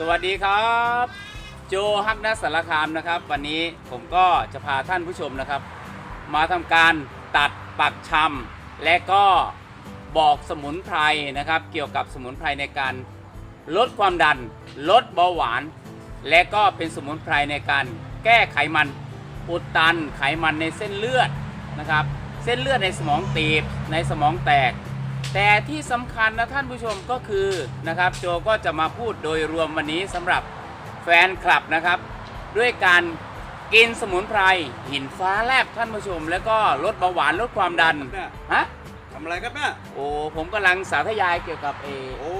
สวัสดีครับ โจฮักนัสสารคามนะครับ วันนี้ผมก็จะพาท่านผู้ชมนะครับ มาทำการตัดปักชำและก็บอกสมุนไพรนะครับ เกี่ยวกับสมุนไพรในการลดความดัน ลดเบาหวาน และก็เป็นสมุนไพรในการแก้ไขมันอุดตันไขมันในเส้นเลือดนะครับ เส้นเลือดในสมองตีบในสมองแตก แต่ที่สำคัญนะท่านผู้ชมก็คือนะครับโจก็จะมาพูดโดยรวมวันนี้สำหรับแฟนคลับนะครับ ด้วยการกินสมุนไพรหินฟ้าแลบท่านผู้ชม แล้วก็ลดเบาหวานลดความดันเนี่ยฮะทำอะไรครับเนี่ยโอ้ผมกำลังสาธยายเกี่ยวกับเออโอ้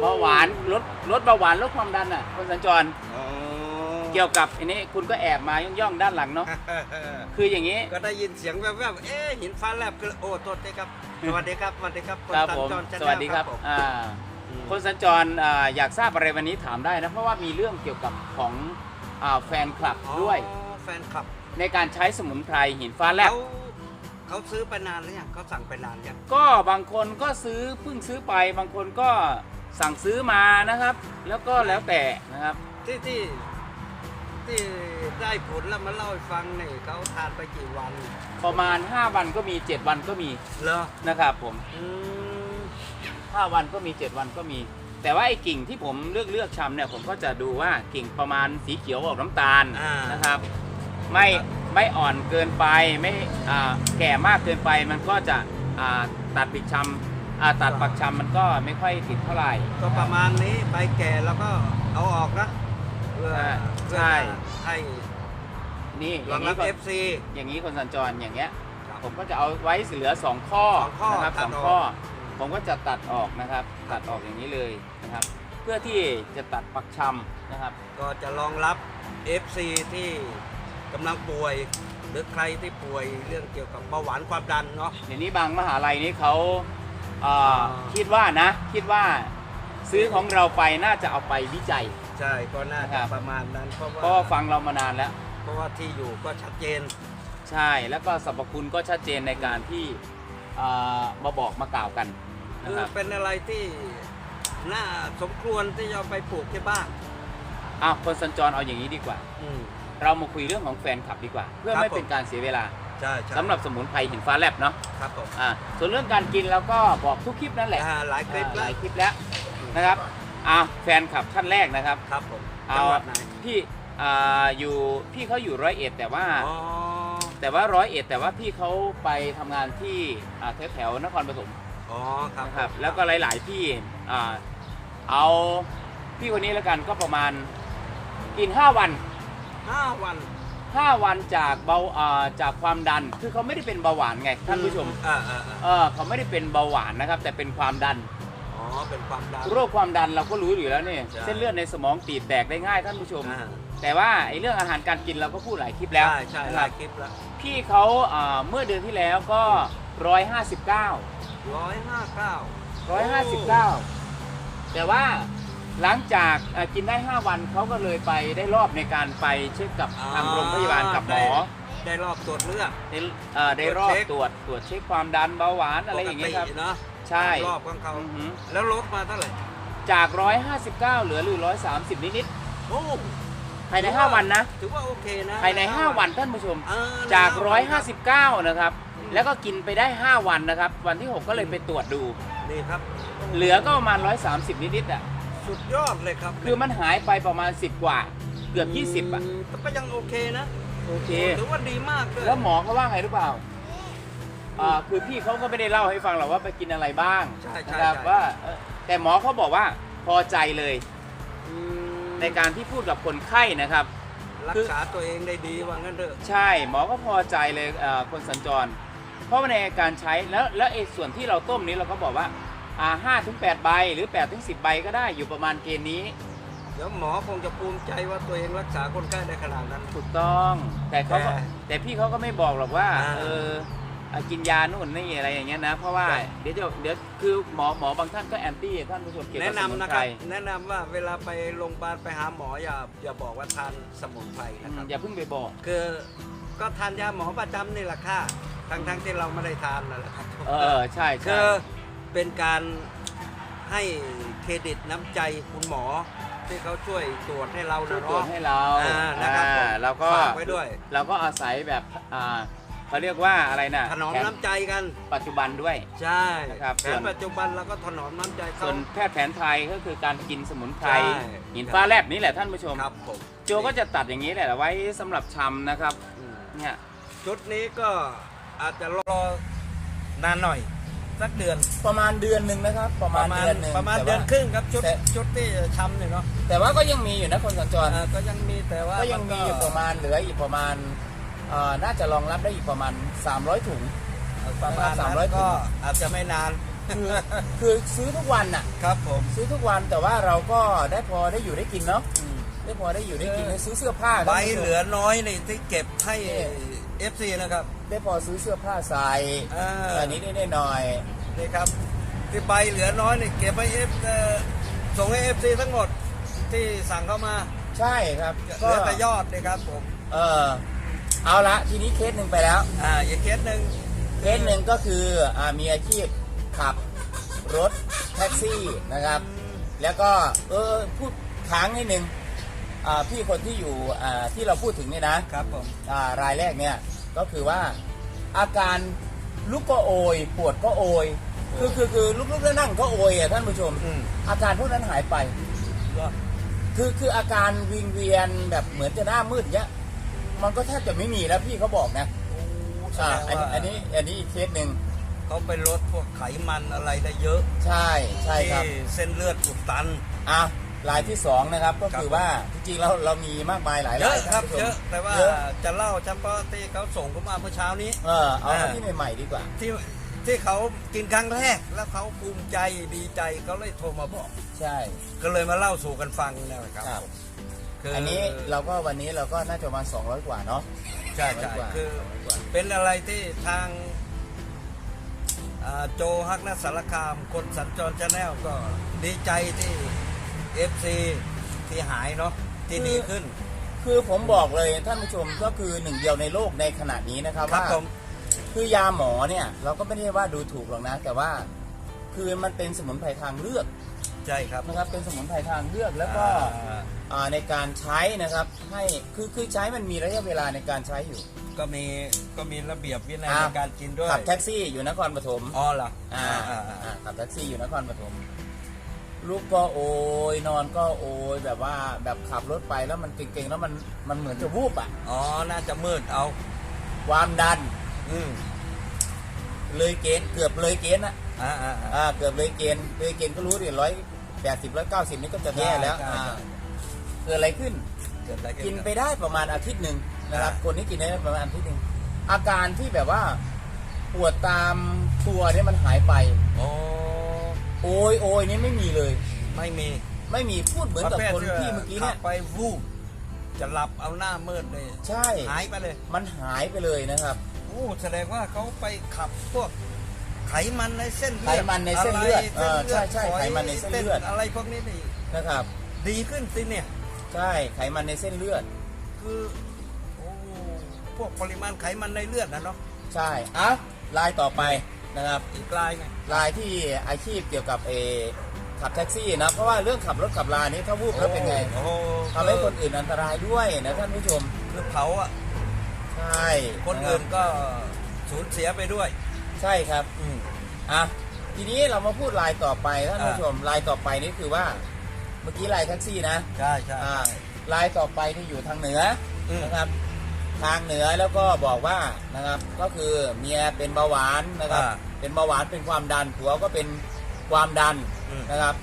เบาหวานลดลดเบาหวานลดความดันอะคนสัญจรอ๋อ เกี่ยวกับอันนี้คุณก็แอบมาย่องๆด้านหลังเนาะคืออย่างนี้ ก็ได้ยินเสียงแว่วๆเอ๊ะหินฟ้าแลบก็เลยโอ้โทษทีครับสวัสดีครับสวัสดีครับครับสัผมญจร Channel สวัสดีครับผมอ่าอืมคนสัญจรอ่าอยากทราบอะไรวันนี้ถามได้นะเพราะว่ามีเรื่องเกี่ยวกับของอาแฟนคลับอ๋อด้วย แฟนคลับในการใช้สมุนไพรหินฟ้าแลบ เขาเขาซื้อไปนานหรือยังเขาสั่งไปนานยังก็บางคนก็ซื้อเพิ่งซื้อไปบางคนก็สั่งซื้อมานะครับ แล้วก็แล้วแต่นะครับ ที่ที่ ที่ได้ผลแล้วมาเล่าให้ฟังนี่เขาทานไปกี่วันประมาณ 5 วันก็มี 7 วันก็มีเหรอนะครับผมอืม5วันก็มี 7 วันก็มี แต่ว่าไอ้กิ่งที่ผมเลือกเลือกชำเนี่ยผมก็จะดูว่ากิ่งประมาณสีเขียวออกน้ำตาลอ่านะครับ ไม่ไม่อ่อนเกินไปไม่อ่าแก่มากเกินไปมันก็จะอ่าตัดปิดชำอ่าตัดปักชำมันก็ไม่ค่อยติดเท่าไหร่ ก็ประมาณนี้ใบแก่แล้วก็เอาออกนะเพื่อใช่ เพื่อจะให้นี่อรอย่างงรันี้บก็ FC อย่างนี้คนสัญจรอย่างเงี้ย ครับ ผมก็จะเอาไว้เหลือ 2 ข้อสองข้อนะครับตัสดองออกข้อ ผมก็จะตัดออกนะครับ ตัดออกอย่างนี้เลยนะครับ เพื่อที่จะตัดปักชำนะครับ ก็จะรองรับ FC ที่กำลังป่วย หรือใครที่ป่วยเรื่องเกี่ยวกับเบาหวานความดันเนาะ เดี๋ยวนี้บางมหาลัยนี้เขาเอ่ออ่าคิดว่านะ คิดว่าซื้อของเราไปน่าจะเอาไปวิจัย ใช่ก็น่าครัจะบประมาณนั้นเพราะว่าก็ฟังเรามานานแล้ว เพราะว่าที่อยู่ก็ชัดเจน ใช่แล้วก็สรรพคุณก็ชัดเจนในการที่เอ่อมาบอกมากล่าวกันนะคือครับเป็นอะไรที่น่าสมควรที่จะเอาไปปลูกที่บ้านอ้าวคนสัญจรเอาอย่างนี้ดีกว่า อืม เรามาคุยเรื่องของแฟนคลับดีกว่า เพื่อครับไม่ผมเป็นการเสียเวลาใช่ใช่สำหรับสมุนไพรหินฟ้าแลบเนาะครับผมอ่าส่วนเรื่องการกินเราก็บอกทุกคลิปนั่นแหละอ่าหลายคลิปอ่าหแล้ลายวคลิปแล้วนะครับ อ่าแฟนคลับท่านแรกนะครับครับผมเอาจังหวัดไหนพี่อ่าอยู่พี่เขาอยู่ร้อยเอ็ดแต่ว่า อ๋อแต่ว่าร้อยเอ็ดแต่ว่าพี่เขาไปทำงานที่อ่าแถวแถวๆนครปฐมอ๋อครับนะครับแล้วก็หลาย ๆ ที่อ่าเอาพี่คนนี้แล้วกันก็ประมาณกิน 5 วัน ห้าวัน5 วันจากเบาอ่าจากความดันคือเขาไม่ได้เป็นเบาหวานไงท่านผู้ชม อ่าอ่าอ่าเออเขาไม่ได้เป็นเบาหวานนะครับ แต่เป็นความดันอ๋อ เป็นความดัน โรคความดันเราก็รู้อยู่แล้วนี่ใช่ เส้นเลือดในสมองตีบแตกได้ง่ายท่านผู้ชม อ่าแต่ว่าไอ้เรื่องอาหารการกินเราก็พูดหลายคลิปแล้วใช่ใช่นะหคลารัยบคลิปแล้วพี่เขาอ่าเมื่อเดือนที่แล้วก็ 159 ร้อยห้าเก้า159 แต่ว่าหลังจากเอ่อกินได้ 5 วันเขาก็เลยไปได้รอบในการไปเช็คกับทางโรงพยาบาลกับหมอ ได้รอบตรวจเลือด ได้เอ่อได้รอบตรวจเช็ค ตรวจตรวจเช็คความดันเบาหวานอะไรอย่างเงี้ยครับ ปกติเนาะ ใช่ รอบของเขาอือหือ แล้วลดมาเท่าไหร่จาก 159 เหลือหรือ 130 นิดโอ้ๆภายใน 5 วันนะ ถือว่าโอเคนะภายใน 5 วันท่านผู้ชม เออจาก ในห้วัน159 นะครับ แล้วก็กินไปได้ 5 วันนะครับ วันที่ 6 ก็เลยไปตรวจดู นี่ครับ เหลือก็ประมาณ 130 นิดๆอะ สุดยอดเลยครับคือมันหายไปประมาณ 10 กว่า เกือบ 20 อะมแต่ก็ยังโอเคนะโอเค ถือว่าดีมากเลยแล้วหมอเขาว่าไงหรือเปล่า อ่าคือพี่เขาก็ไม่ได้เล่าให้ฟังหรอกว่าไปกินอะไรบ้างใช่ใช่นะครับใช่ ว่าเออแต่หมอเขาบอกว่าพอใจเลยอืมในการที่พูดกับคนไข้นะครับ รักษาตัวเองได้ดีว่างั้นเถอะ ใช่หมอก็พอใจเลยเอ่อคนสัญจร เพราะว่าในการใช้แล้วแล้วไอ้ส่วนที่เราต้มนี้เราก็บอกว่าอ่าห้าถึงแปดใบหรือ8ปดถึงสิใบก็ได้อยู่ประมาณเกณฑ์นี้เดี๋ยวหมอคงจะภูมิใจว่าตัวเองรักษาคนไข้ได้ขนาดนั้น ถูกต้อง แต่เขาก็แต่แต่พี่เขาก็ไม่บอกหรอกว่าอ่า เออ อะกินยานู่นนี่อะไรอย่างเงี้ยนะ เพราะว่าใช่เดี๋ยวเดี๋ยวเดี๋ยวคือหมอหมอบางท่านก็แอนตี้ท่านผู้ชมเกี่ยวกับแนะสมุนนำนะไพครรับแนะนำว่าเวลาไปโรงพยาบาลไปหาหมออย่าอย่าบอกว่าทานสมุนไพรอืนะมครับ อย่าเพิ่งไปบอก คือก็ทานยาหมอประจำนี่แหละค่ะทั้งทั้งๆที่เราไม่ได้ทานนั่นแหละครับเออใช่คืใช่อเป็นการให้เครดิตน้ำใจคุณหมอ ที่เขาช่วยตรวจให้เราช่วยนะตรวจเนาะ ให้เราอ่านะครับอ่าเราก็ฝากไว้ด้วย เราก็อาศัยแบบอ่า เขาเรียกว่าอะไรนะถนอมแผน้ำใจกัน ปัจจุบันด้วย ใช่นะครับ แผส่นวนปัจจุบันเราก็ถนอมน้ำใจเขา ส่วนแพทย์แผนไทยก็คือการกินสมุนไพรใช่ หินฟ้าแลบนี่แหละท่านผู้ชม ครับผมโจก็จะตัดอย่างนี้แหละไว้สำหรับชำนะครับอืมเนี่ยชุดนี้ก็อาจจะรอนานหน่อย สักเดือนประมาณเดือนหนึ่งนะครับ ประมาณเดือนหนึ่งประมาณแต่เดือนว่า ครึ่งครับชุดแต่ ชุดที่ทำเนี่ยเนาะแต่ว่าก็ยังมีอยู่นะคนสัญจร อ่าก็ยังมีแต่ว่าก็ยังมีอยู่ประมาณเหลืออีกประมาณเอ่อ น่าจะรองรับได้อีกประมาณ 300 ถุง ประมาณสามร้นั้อยนก็อาจจะไม่นาน คือคือซื้อทุกวันน่ะ ครับผม ซื้อทุกวันแต่ว่าเราก็ได้พอได้อยู่ได้กินเนาะได้พอได้อยู่ได้กินได้ซื้อเสื้อผ้าใบท่านผู้ชมเหลือน้อยนี่ที่เก็บให้เนี่ย FC นะครับ ได้พอซื้อเสื้อผ้าใส่อ่าอันนี้ได้หน่อยนี่ครับ ที่ใบเหลือน้อยนี่เก็บให้เอฟส่งให้ FC ทั้งหมดที่สั่งเข้ามา ใช่ครับเหก็ลือแต่ยอดเลยครับผม เออ เอาละทีนี้เคสหนึ่งไปแล้ว อ่าอีกเคสหนึ่งเคสหนึ่งก็คืออามีอาชีพขับรถแท็กซี่นะครับ แล้วก็เออพูดค้างนิดนึงอ่าพี่คนที่อยู่อ่าที่เราพูดถึงเนี่ยนะครับผมอ่ารายแรกเนี่ยก็คือว่าอาการลุกก็โอย ปวดก็โอย คือคือคือลุกลุกแล้วนั่งก็โอยอะท่านผู้ชม อืมอาการพวกนั้นหายไป ก็คือคืออาการวิงเวียนแบบเหมือนจะหน้ามืดเนี้ย มันก็แทบจะไม่มีแล้วพี่เขาบอกนะแสอ่าดงอันว่าอันนี้อันนี้อีกเคสหนึ่งเขาไปลดพวกไขมันอะไรได้เยอะ ใช่ใช่ครับที่เส้นเลือดอุดตันอะรายที่สองนะครับก็คือครับว่าจริงๆเราเรามีมากมายหลายเยรายอะครับท่านผู้ชมเยอะแต่ว่าเยอะจะเล่าเฉพาะที่เขาส่งเข้ามาเมื่อเช้านี้ เออเอาอ่าที่ใหม่ๆดีกว่า ที่ที่เขากินครั้งแรกแล้วเขาภูมิใจดีใจเขาเลยโทรมาบอก ใช่ ก็เลยมาเล่าสู่กันฟังนะครับครับ คือันนี้เราก็วันนี้เราก็น่าจะประมาณ200 กว่าเนาะ ใช่ใช่ร้อยกว่าคือร้อยกว่า เป็นอะไรที่ทางอ่าโจฮักนัสสารคาม คนสัญจรชาแนลก็ดีใจที่ FC ที่หายเนาะที่ดีขึ้น คือผมบอกเลยท่านผู้ชมก็คือหนึ่งเดียวในโลกในขณะนี้นะครับครับว่า ผม คือยาหมอเนี่ยเราก็ไม่ได้ว่าดูถูกหรอกนะ แต่ว่าคือมันเป็นสมุนไพรทางเลือก ใช่ครับ นะครับเป็นสมุนไพรทางเลือกแล้วก็อ่าอ่าในการใช้นะครับให้คือคือใช้มันมีระยะเวลาในการใช้อยู่ ก็มีก็มีระเบียบวินัยอ่า ในการกินด้วยขับแท็กซี่อยู่นครปฐมอ๋อเหรออ่าอ่าอ่าอ่าขับแท็กซี่อยู่นครปฐมลูกก็โอยนอนก็โอยแบบว่าแบบขับรถไปแล้วมันเก่งๆแล้วมันมันเหมือนจะวูบอะอ๋อน่าจะมืดเอา ความดันอืมเลยเกณฑ์เกือบเลยเกณฑ์อะ อ่าอ่าอ่าอ่าเกือบเลยเกณฑ์เลยเกณฑ์ก็รู้ดิร้อย แปดสิบร้อยเก้าสิบนี่ก็จะแย่แล้วใช่ใช่อ่าเกิดอะไรขึ้น เกิดอะไรขึ้กินครับไปได้ประมาณอาทิตย์หนึ่งนะครับอ่าคนที่กินได้ประมาณอาทิตย์หนึ่งอาการที่แบบว่าปวดตามตัวเนี่ยมันหายไป โอ้โอยโอยนี่ไม่มีเลย ไม่มีไม่มีพูดเหมือนกับคนที่เมื่อกี้เนี่ยขับไปวูบจะหลับเอาหน้ามืดเลยใช่ หายไปเลย มันหายไปเลยนะครับ โอ้แสดงว่าเขาไปขับพวก ไขมันในเส้นเลือดไขมันในเส้นเลือดะไรเออใช่ใช่ฝอยไขมันในเส้นเลือดอะไรพวกนี้นี่นะครับ ดีขึ้นสิเนี่ยใช่ไขมันในเส้นเลือด คือโอ้พวกปริมาณไขมันในเลือดนะเนาะใช่อะลายต่อไปนะครับอีกลายไงลายที่อาชีพเกี่ยวกับเออขับแท็กซี่นะเพราะว่าเรื่องขับรถขับลานี้ถ้าวูบแล้วเป็นไงโอ้โหทำให้คนอื่นอันตรายด้วยนะท่านผู้ชมคือเผาอะใช่คนอื่นก็สูญเสียไปด้วย ใช่ครับอืมอะทีนี้เรามาพูดลายต่อไปท่านผู้อ่าชมลายต่อไปนี่คือว่า เมื่อกี้ลายแท็กซี่นะใช่ใช่อ่าลายต่อไปที่อยู่ทางเหนืออืมนะครับ ทางเหนือแล้วก็บอกว่านะครับ ก็คือเมียเป็นเบาหวานนะครับอ่าเป็นเบาหวานเป็นความดันผัวก็เป็นความดันอืมนะครับ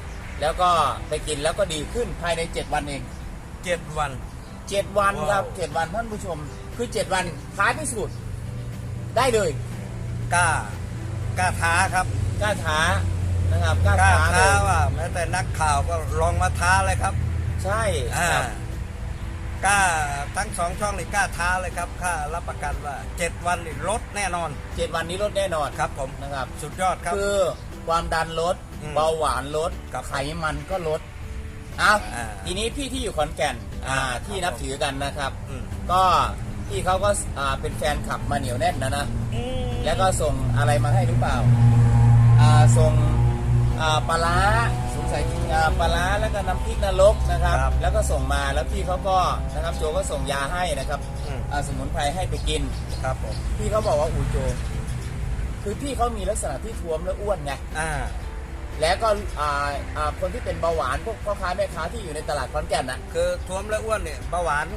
แล้วก็ไปกินแล้วก็ดีขึ้นภายใน7วันเองเจ็ดวัน7วันครับว้าวเจ็ดวันท่านผู้ชม คือ7วันท้ายที่สุดได้เลย กล้ากล้าท้าครับกล้าท้านะครับกล้ากล้าท้าเลท้ายว่าแม้แต่นักข่าวก็ลองมาท้าเลยครับ ใช่อ่าครับกล้าทั้งสองช่องเลยกล้าท้าเลยครับข้ารับประกันว่าเจ็ดวันนี่ลดแน่นอนเจ็ดวันนี้ลดแน่นอนครับ ผมนะครับ สุดยอดครับคือความดันลดอืมเบาหวานลดครับไขมันก็ลดอ้าวอ่าทีนี้พี่ที่อยู่ขอนแก่นอ่าอ่าที่ครับนับถือกันนะครับอืมก็พี่เขาก็อ่าเป็นแฟนขับมาเหนียวแน่นนะนะอืม แล้วก็ส่งอะไรมาให้หรือเปล่าอ่าส่งอ่าปลาร้าใส่อ่าปลาร้าแล้วก็น้ำพริกนรกนะครับครับ แล้วก็ส่งมาแล้วพี่เขาก็นะครับโจก็ส่งยาให้นะครับอืมอ่าสมุนไพรให้ไปกินครับผมพี่เขาบอกว่าอูโจ คือพี่เขามีลักษณะที่ท้วมและอ้วนไงอ่าแล้วก็อ่าอ่าคนที่เป็นเบาหวานพวกพ่อค้าแม่ค้าที่อยู่ในตลาดขอนแก่นน่ะคือท้วมและอ้วนเนี่ยเบาหวาน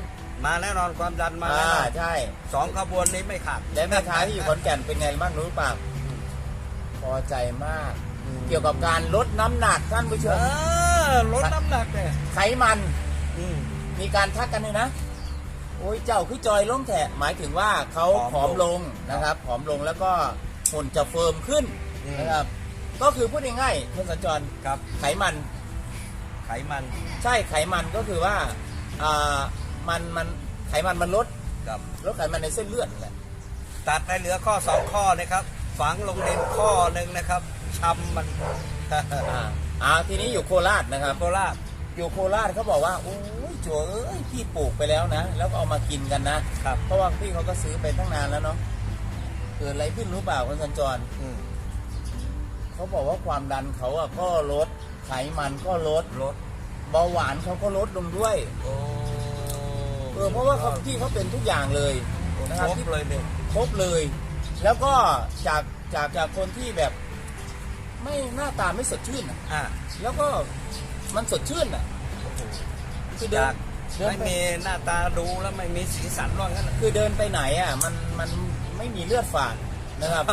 มาแน่นอนความดันมาแน่อ่านอนใช่ สองขบวนนี้ไม่ขาดและแม่ค้าที่อยู่ขอนแก่นเป็นไงบ้างรู้เปล่าพอใจมากอืมเกี่ยวกับการลดน้ำหนักท่านผู้ชเอมอลดน้ำหนักเนี่ยไขมัน อืม มีการทักกันเลยนะ โอ้ยเจ้าคือจอยล้มแถะหมายถึงว่าเขาผผออมมลลงงนะครับผอมลงแล้วก็หุ่นจะเฟิร์มขึ้นอืม นะครับ ก็คือพูดง่ายๆคุณสัญจรครับไขมัน ไขมัน ใช่ไขมันก็คือว่าอ่า มันมันไขมันมันลดครับลดไขมันในเส้นเลือดนั่นแหละตัดให้เหลือข้อสองข้อนะครับ ฝังลงดินข้อหนึ่งนะครับช้ำมันอ่าอ่าทีนี้อยู่โคราชนะครับ โคราชอยู่โคราชเขาบอกว่าโอ้ยโจเอ้ยพี่ปลูกไปแล้วนะ แล้วก็เอามากินกันนะครับเพราะว่าพี่เขาก็ซื้อไปตั้งนานแล้วเนาะเกิดอะไรขึ้นรู้เปล่าคุณสัญจรอืมเขาบอกว่าความดันเขาอะก็ลดไขมันก็ลดลดเบาหวานเขาก็ลดลงด้วย โอ้ เออเพราะว่าเขาพี่เขาเป็นทุกอย่างเลยนะนะคครัรับบที่เลยเนี่ยครบเลย แล้วก็จากจากจากคนที่แบบ ไม่หน้าตาไม่สดชื่นอะอ่าแล้วก็มันสดชื่นอะคือเดิจานกเดินไม่ไปมีหน้าตาดูแล้วไม่มีสีสันว่างั้นน่ะคือเดินไปไหนอะมันมันไม่มีเลือดฝาดนะครับ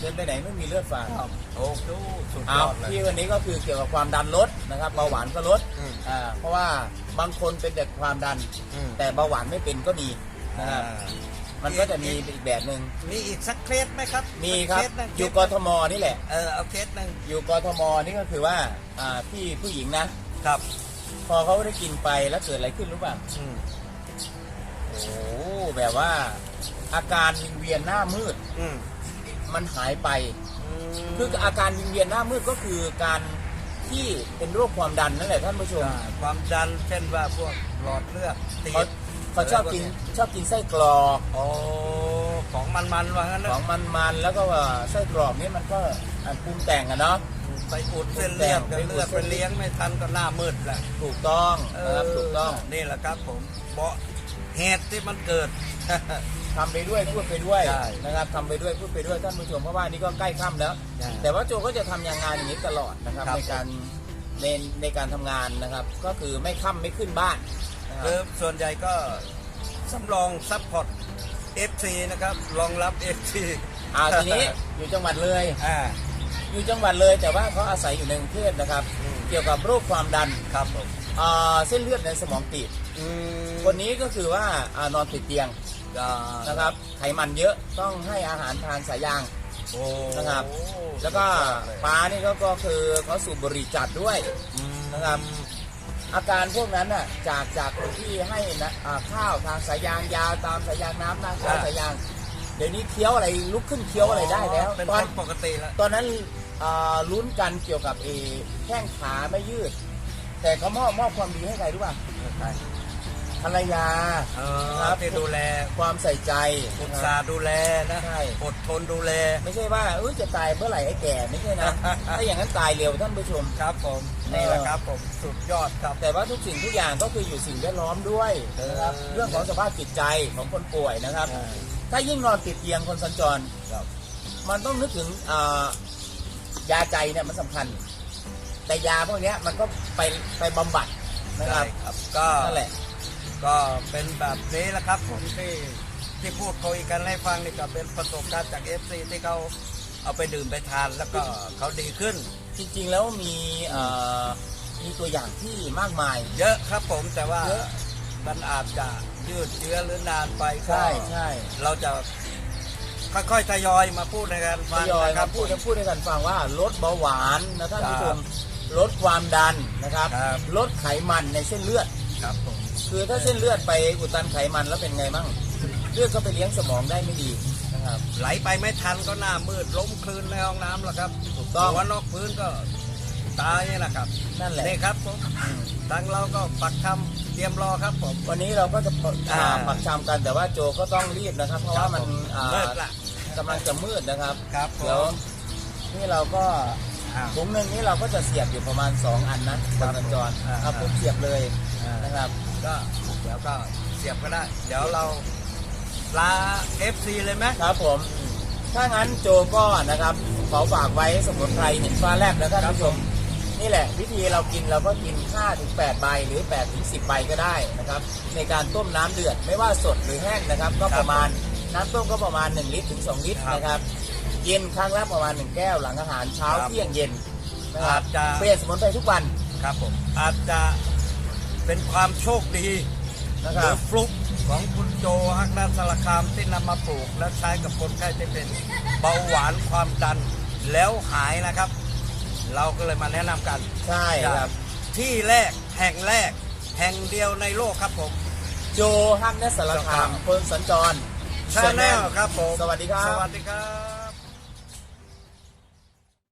เดินไปไหนไม่มีเลือดฝาด โอ้โหสุดยเอาอดเลย ที่วันนี้ก็คือเกี่ยวกับความดันลดนะครับเบาหวานก็ลดอืม อ่าเพราะว่า บางคนเป็นแต่ความดัน อืม แต่เบาหวานไม่เป็นก็มีนะอ่าครับมันก็จะมีอีกแบบหนึ่งมีอีกสักเคสไหมครับมีครับสักเสนะอยู่กทมนี่แหละ เออเอาเคสหนึ่งอยู่กทมนี่ก็คือว่าอ่าพี่ผู้หญิงนะ ครับพอเขาได้กินไปแล้วเกิดอะไรขึ้นรู้ป่ะอืมโอ้โหแบบว่า อาการวิงเวียนหน้ามืดอืมมันหายไปมคืออาการวิงเวียนหน้ามืดก็คือการ ที่เป็นโรคความดันนั่นแหละท่านผู้ชมอ่าความดันเช่นว่าพวกหลอดเลือดตีบเขาเขาชอบกินชอบกินไส้กรอกโอ้ของมันๆว่างั้นขนะองมันๆแล้วก็ว่าไส้กรอกนี่มันก็อะปรุงแต่งอะเนาะ ไปอุดเส้นเลือดไปกันอุดเลือดเส้ไปนเลือดเลี้ยงไม่ทันก็หน้ามืดแหละ ถูกต้องนะครับถูกต้อง นี่แหละครับผมเพราะเหตุที่มันเกิด ทำไปด้วยพูดไปด้วยใช่นะครับทำไปด้วยพูดไปด้วยท่านผู้ชมเพราะว่านี่ก็ใกล้ค่ำแล้ว ใช่แต่ว่าโจก็จะทำอย่างงานอย่างนี้ตลอดนะครับครับ ในการในในการทำงานนะครับ ก็คือไม่ค่ำไม่ขึ้นบ้านนะครับ คือส่วนใหญ่ก็สำรองซัพพอร์ต FC นะครับรองรับ FC อ่าทีนี้อยู่จังหวัดเลย อ่า อยู่จังหวัดเลยแต่ว่าเขาอาศัยอยู่ในกรุงเทพนะครับ อืม เกี่ยวกับโรคความดันครับผมอ่าเส้นเลือดในสมองตีบอืมคนนี้ก็คือว่าอ่านอนติดเตียงอ่า นะครับไขมันเยอะต้องให้อาหารทานสายยางโอ้นะครับ แล้วก็สุดยอดเลยป้านี่ก็ก็คือเขาสูบบุหรี่จัดด้วยอืมนะครับ อาการพวกนั้นน่ะจากจากคนที่ให้นะอ่าข้าวทางสายยางยาวตามสายยางน้ำทางสายสายยางเดี๋ยวนี้เคี้ยวอะไรลุกขึ้นเคี้ยวอะไรได้แล้วเป็นตคอนนปกติแล้วตอนนั้นอ่าลุ้นกันเกี่ยวกับเอแข้งขาไม่ยืด แต่เขามอบมอบความดีให้ใครรู้ป่ะ ภรรยาเอครัอบที่ดูแลความใส่ใจอุตนะคสารับห์ดูแลนะใช่อดทนดูแล ไม่ใช่ว่าเออจะตายเมื่อไหร่ไอ้แก่ไม่ใช่นะ ถ้าอย่างนั้นตายเร็วท่านผู้ชมครับผมเออนี่แหละครับผมสุดยอดครับ แต่ว่าทุกสิ่งทุกอย่างก็คืออยู่สิ่งแวดล้อมด้วยนะครับเออเรื่องของสภาพจิตใจของคนป่วยนะครับใช่ถ้ายิ่งนอนติดเตียงคนสัญจรครับมันต้องนึกถึงอ่ายาใจเนี่ยมันสำคัญ แต่ยาพวกเนี้ยมันก็ไปไปบำบัดนะคใช่รับครับก็นั่นแหละ ก็เป็นแบบนี้แหละครับผมที่ที่พูดคุยกันให้ฟังนี่ก็เป็นประสบการณ์จาก FC ที่เขาเอาไปดื่มไปทานแล้วก็เขาดีขึ้น จริงๆแล้วมีเอ่อมีตัวอย่างที่มากมาย เยอะครับผมแต่ว่าเยอะ มันอาจจะยืดเยื้อหรือนานไปก็ใช่ใช่เราจะค่อยๆทยอยมาพูดในการทฟังยอยนะคครัรับบ พูดพูดให้กันฟังว่าลดเบาหวานนะท่านผู้ชมครับลดความดันนะครับ ครับ ลดไขมันในเส้นเลือด ครับผม คือถ้าเส้นเลือดไปอุดตันไขมันแล้วเป็นไงบ้างเลือดก็ไปเลี้ยงสมองได้ไม่ดีนะครับ ไหลไปไม่ทันก็หน้ามืดล้มคลืนในห้องน้ำแล้วครับถูกต้องหัวนอกพื้นก็ตายนี่แหละครับนั่นแหละนี่ครับผมทางเราก็ปักคำเตรียมรอครับผม วันนี้เราก็จะปอ่าอ่าปักชามกันแต่ว่าโจก็ต้องรีบนะครับ เพราะว่ามันอ่าเลิกละ กำลังจะมืดนะครับ ครับผเดี๋ยวมนี่เราก็อ่า ถุงหนึ่งนี้เราก็จะเสียบอยู่ประมาณ 2 อันนะครับสัญจรอ่าครับผมเสียบเลยอ่านนะครับ ก็เดี๋ยวก็เสียบก็ได้ เดี๋ยวเราลา FC เลยไหมครับผม ถ้างั้นโจก็นะครับขอฝากไว้สมุนไพรหินฟ้าแลบนะท่านผู้ชมนี่แหละ วิธีเรากินเราก็กิน5ถึง8ใบหรือ8ถึง10ใบก็ได้นะครับ ในการต้มน้ำเดือดไม่ว่าสดหรือแห้งนะครับ ก็ประมาณน้ำต้มก็ประมาณ 1 ลิตรถึง 2 ลิตรนะครับ เย็นครั้งละประมาณ1แก้วหลังอาหารเช้าครับเที่ยงเย็นนะครับอาจจะ เปลี่ยนสมุนไพรทุกวันครับผมอาจจะเป็นความโชคดีนะหครืรัอบฟลุกของคุณโจฮักนัสสารคามที่นำมาปลูก และใช้กับคนไข้ที่เป็นเบาหวานความดันแล้วหายนะครับ เราก็เลยมาแนะนำกันใช่ครับ ที่แรกแห่งแรก แห่งเดียวในโลกครับผม โจฮักเนสสารคามครับคนสัญจร ชาแนลครับผม สวัสดีครับ สวัสดีครับ